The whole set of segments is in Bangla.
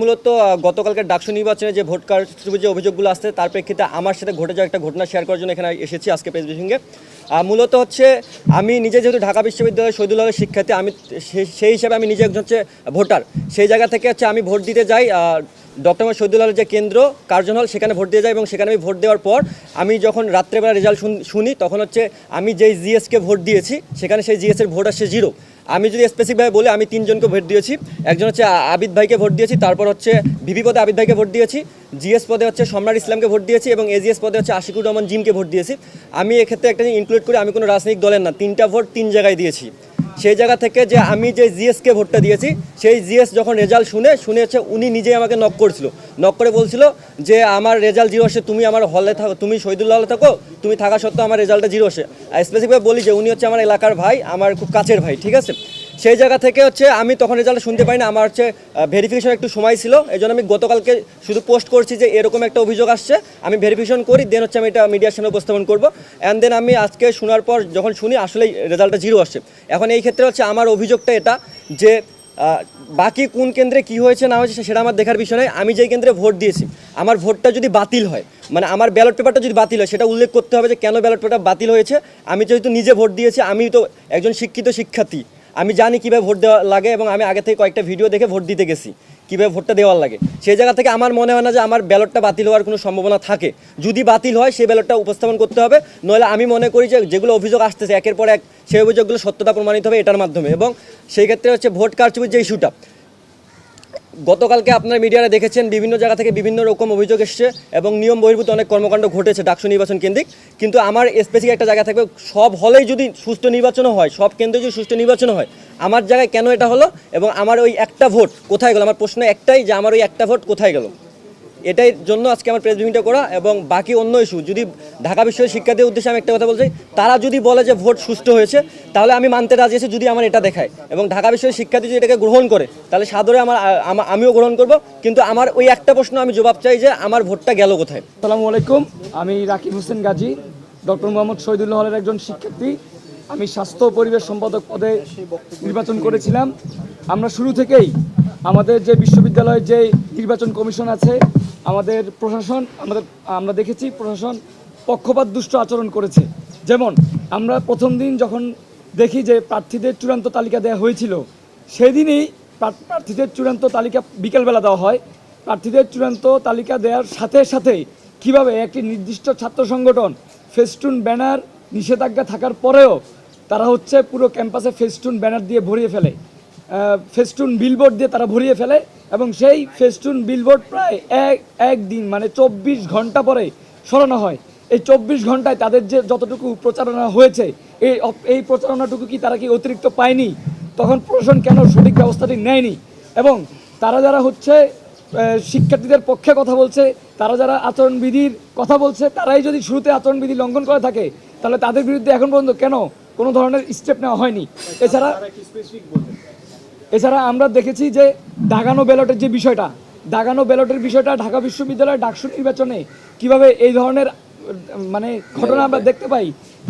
মূলত গতকালকে ডাকসু নির্বাচনে যে ভোট কারচুপির যে অভিযোগগুলো আসছে, তার প্রেক্ষিতে আমার সাথে ঘটে যাওয়া একটা ঘটনা শেয়ার করার জন্য এখানে এসেছি আজকে প্রেস ব্রিফিংয়ে মূলত হচ্ছে, আমি নিজে যেহেতু ঢাকা বিশ্ববিদ্যালয়ের শহীদুল হলের শিক্ষার্থী, আমি সেই হিসাবে আমি নিজে একজন হচ্ছে ভোটার। সেই জায়গা থেকে হচ্ছে আমি ভোট দিতে যাই ডক্টর মোহাম্মদ শহীদুল হলের যে কেন্দ্র, কার্জন হল, সেখানে ভোট দিয়ে যাই এবং সেখানে আমি ভোট দেওয়ার পর আমি যখন রাত্রেবেলা রেজাল্ট শুনি তখন হচ্ছে আমি যেই জিএসকে ভোট দিয়েছি, সেখানে সেই জিএসের ভোট আসছে জিরো আমি যদি স্পেসিফিকভাবে বলে, আমি তিনজনকে ভোট দিয়েছি। একজন হচ্ছে আবিদ ভাইকে ভোট দিয়েছি, তারপর হচ্ছে ভিভি পদে আবিদ ভাইকে ভোট দিয়েছি, জিএস পদে হচ্ছে সম্রাট ইসলামকে ভোট দিয়েছি এবং এজিএস পদে হচ্ছে আশিকুর রহমান জিমকে ভোট দিয়েছি। আমি এক্ষেত্রে একটা ইনক্লুড করে, আমি কোনো রাজনৈতিক দলের না, তিনটা ভোট তিন জায়গায় দিয়েছি। সেই জায়গা থেকে যে আমি যে জিএসকে ভোটটা দিয়েছি, সেই জিএস যখন রেজাল্ট শুনে শুনেছে উনি নিজেই আমাকে নক করেছিল। নক করে বলছিল যে, আমার রেজাল্ট জিরো আসে, তুমি আমার হলে থাকো, তুমি শহীদুল্লাহ হলে থাকো, তুমি থাকা সত্ত্বেও আমার রেজাল্টটা জিরো আসে। স্পেসিফিকভাবে বলি যে, উনি হচ্ছে আমার এলাকার ভাই, আমার খুব কাছের ভাই, ঠিক আছে? সেই জায়গা থেকে হচ্ছে আমি তখন রেজাল্ট শুনতে পাই না আমার হচ্ছে ভেরিফিকেশন একটু সময় ছিল। এই জন্য আমি গতকালকে শুধু পোস্ট করছি যে এরকম একটা অভিযোগ আসছে। আমি ভেরিফিকেশন করি দেন হচ্ছে আমি এটা মিডিয়ার সামনে উপস্থাপন করব। অ্যান্ড দেন আমি আজকে শোনার পর যখন শুনি, আসলেই রেজাল্টটা জিরো আসছে। এখন এই ক্ষেত্রে হচ্ছে আমার অভিযোগটা এটা যে বাকি কোন কেন্দ্রে কি হয়েছে, না হয়েছে সেটা আমার দেখার বিষয় নয়। আমি যেই কেন্দ্রে ভোট দিয়েছি, আমার ভোটটা যদি বাতিল হয় মানে আমার ব্যালট পেপারটা যদি বাতিল হয়, সেটা উল্লেখ করতে হবে যে কেন ব্যালট পেপারটা বাতিল হয়েছে। আমি যেহেতু নিজে ভোট দিয়েছি, আমি তো একজন শিক্ষিত শিক্ষার্থী। আমি জানি কীভাবে ভোট দেওয়া লাগে এবং আমি আগে থেকে কয়েকটা ভিডিও দেখে ভোট দিতে গেছি, কীভাবে ভোটটা দেওয়ার লাগে। সেই জায়গা থেকে আমার মনে হয় না যে আমার ব্যালটটা বাতিল হওয়ার কোনো সম্ভাবনা থাকে। যদি বাতিল হয়, সেই ব্যালটটা উপস্থাপন করতে হবে, নইলে আমি মনে করি যে যেগুলো অভিযোগ আসতেছে, একের পর এক সেই অভিযোগগুলো সত্যতা প্রমাণিত হবে এটার মাধ্যমে। এবং সেই ক্ষেত্রে হচ্ছে ভোট কারচুপির যে ইস্যুটা গতকালকে আপনার মিডিয়ারা দেখেছেন, বিভিন্ন জায়গা থেকে বিভিন্ন রকম অভিযোগ এসছে এবং নিয়ম বহির্ভূত অনেক কর্মকাণ্ড ঘটেছে ডাকসু নির্বাচন কেন্দ্রিক। কিন্তু আমার স্পেসিফিক একটা জায়গা থাকবে, সব হলেই যদি সুস্থ নির্বাচনও হয়, সব কেন্দ্রে যদি সুস্থ নির্বাচন হয়, আমার জায়গায় কেন এটা হলো এবং আমার ওই একটা ভোট কোথায় গেল? আমার প্রশ্ন একটাই যে আমার ওই একটা ভোট কোথায় গেল? এটাই জন্য আজকে আমার প্রেস ব্রিফিংটা করা এবং বাকি অন্য ইস্যু যদি ঢাকা বিশ্ববিদ্যালয়ের শিক্ষার্থীদের উদ্দেশ্যে আমি একটা কথা বলছি, তারা যদি বলে যে ভোট সুষ্ঠু হয়েছে, তাহলে আমি মানতে রাজি আছি যদি আমার এটা দেখায়। এবং ঢাকা বিশ্ববিদ্যালয়ের শিক্ষার্থী যদি এটাকে গ্রহণ করে, তাহলে সাদরে আমার আমিও গ্রহণ করব। কিন্তু আমার ওই একটা প্রশ্ন আমি জবাব চাই যে আমার ভোটটা গেল কোথায়? আসসালামু আলাইকুম, আমি রাকিব হোসেন গাজী, ডক্টর মোহাম্মদ শহীদুল্লাহ হলের একজন শিক্ষার্থী। আমি স্বাস্থ্য পরিবেশ সম্পাদক পদে নির্বাচন করেছিলাম। আমরা শুরু থেকেই আমাদের যে বিশ্ববিদ্যালয়ের যে নির্বাচন কমিশন আছে আমাদের প্রশাসন, আমাদের, আমরা দেখেছি প্রশাসন পক্ষপাত দুষ্ট আচরণ করেছে। যেমন, আমরা প্রথম দিন যখন দেখি যে প্রার্থীদের চূড়ান্ত তালিকা দেওয়া হয়েছিল, সেদিনই প্রার্থ- প্রার্থীদের চূড়ান্ত তালিকা বিকেলবেলা দেওয়া হয়। প্রার্থীদের চূড়ান্ত তালিকা দেওয়ার সাথে সাথে কীভাবে একটি নির্দিষ্ট ছাত্র সংগঠন ফেস্টুন ব্যানার নিষেধাজ্ঞা থাকার পরেও তারা হচ্ছে পুরো ক্যাম্পাসে ফেস্টুন ব্যানার দিয়ে ভরিয়ে ফেলে। ফেস্টুন বিলবোর্ড দিয়ে তারা ভরিয়ে ফেলে এবং সেই ফেস্টুন বিলবোর্ড প্রায় এক একদিন মানে চব্বিশ ঘণ্টা পরে সরানো হয়। এই চব্বিশ ঘন্টায় তাদের যে যতটুকু প্রচারণা হয়েছে এই এই প্রচারণাটুকু কি তারা কি অতিরিক্ত পায়নি? তখন প্রশাসন কেন সঠিক ব্যবস্থাটি নেয়নি? এবং তারা যারা হচ্ছে শিক্ষার্থীদের পক্ষে কথা বলছে তারা যারা আচরণবিধির কথা বলছে তারাই যদি শুরুতে আচরণবিধি লঙ্ঘন করে থাকে তাহলে তাদের বিরুদ্ধে এখন পর্যন্ত কেন কোনো ধরনের স্টেপ নেওয়া হয়নি? এছাড়া এছাড়া আমরা দেখেছি যে দাগানো ব্যালটের যে বিষয়টা, দাগানো ব্যালটের বিষয়টা ঢাকা বিশ্ববিদ্যালয়ের ডাকসু নির্বাচনে কীভাবে এই ধরনের মানে ঘটনা আমরা দেখতে পাই,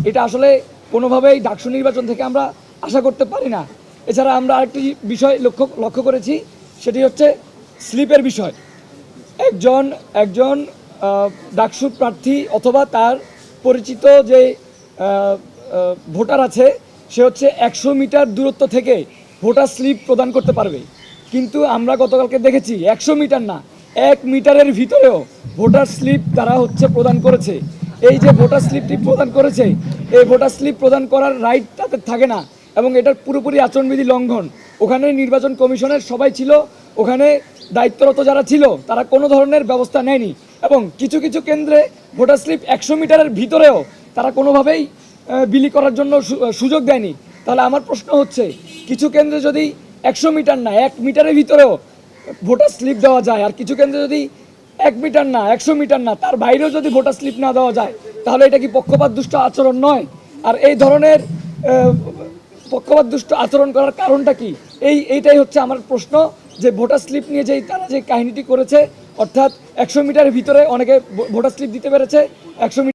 এটা আসলে কোনোভাবেই ডাকসু নির্বাচন থেকে আমরা আশা করতে পারি না। এছাড়া আমরা আরেকটি বিষয় লক্ষ্য লক্ষ্য করেছি, সেটি হচ্ছে স্লিপের বিষয়। একজন একজন ডাকসু প্রার্থী অথবা তার পরিচিত যে ভোটার আছে, সে হচ্ছে একশো মিটার দূরত্ব থেকে ভোটার স্লিপ প্রদান করতে পারবে। কিন্তু আমরা গতকালকে দেখেছি একশো মিটার না, এক মিটারের ভিতরেও ভোটার স্লিপ তারা হচ্ছে প্রদান করেছে। এই যে ভোটার স্লিপটি প্রদান করেছে, এই ভোটার স্লিপ প্রদান করার রাইট তাদের থাকে না এবং এটার পুরোপুরি আচরণবিধি লঙ্ঘন। ওখানে নির্বাচন কমিশনের সবাই ছিল, ওখানে দায়িত্বরত যারা ছিল, তারা কোনো ধরনের ব্যবস্থা নেয়নি এবং কিছু কিছু কেন্দ্রে ভোটার স্লিপ একশো মিটারের ভিতরেও তারা কোনোভাবেই বিলি করার জন্য সুযোগ দেয়নি। তাহলে আমার প্রশ্ন হচ্ছে, কিছু কেন্দ্রে যদি একশো মিটার না, এক মিটারের ভিতরেও ভোটার স্লিপ দেওয়া যায়, আর কিছু কেন্দ্রে যদি এক মিটার না, একশো মিটার না, তার বাইরেও যদি ভোটার স্লিপ না দেওয়া যায়, তাহলে এটা কি পক্ষপাত দুষ্ট আচরণ নয়? আর এই ধরনের পক্ষপাত দুষ্ট আচরণ করার কারণটা কি? এই, এইটাই হচ্ছে আমার প্রশ্ন, যে ভোটার স্লিপ নিয়ে যেই তারা যে কাহিনীটি করেছে, অর্থাৎ একশো মিটারের ভিতরে অনেকে ভোটার স্লিপ দিতে পেরেছে, একশো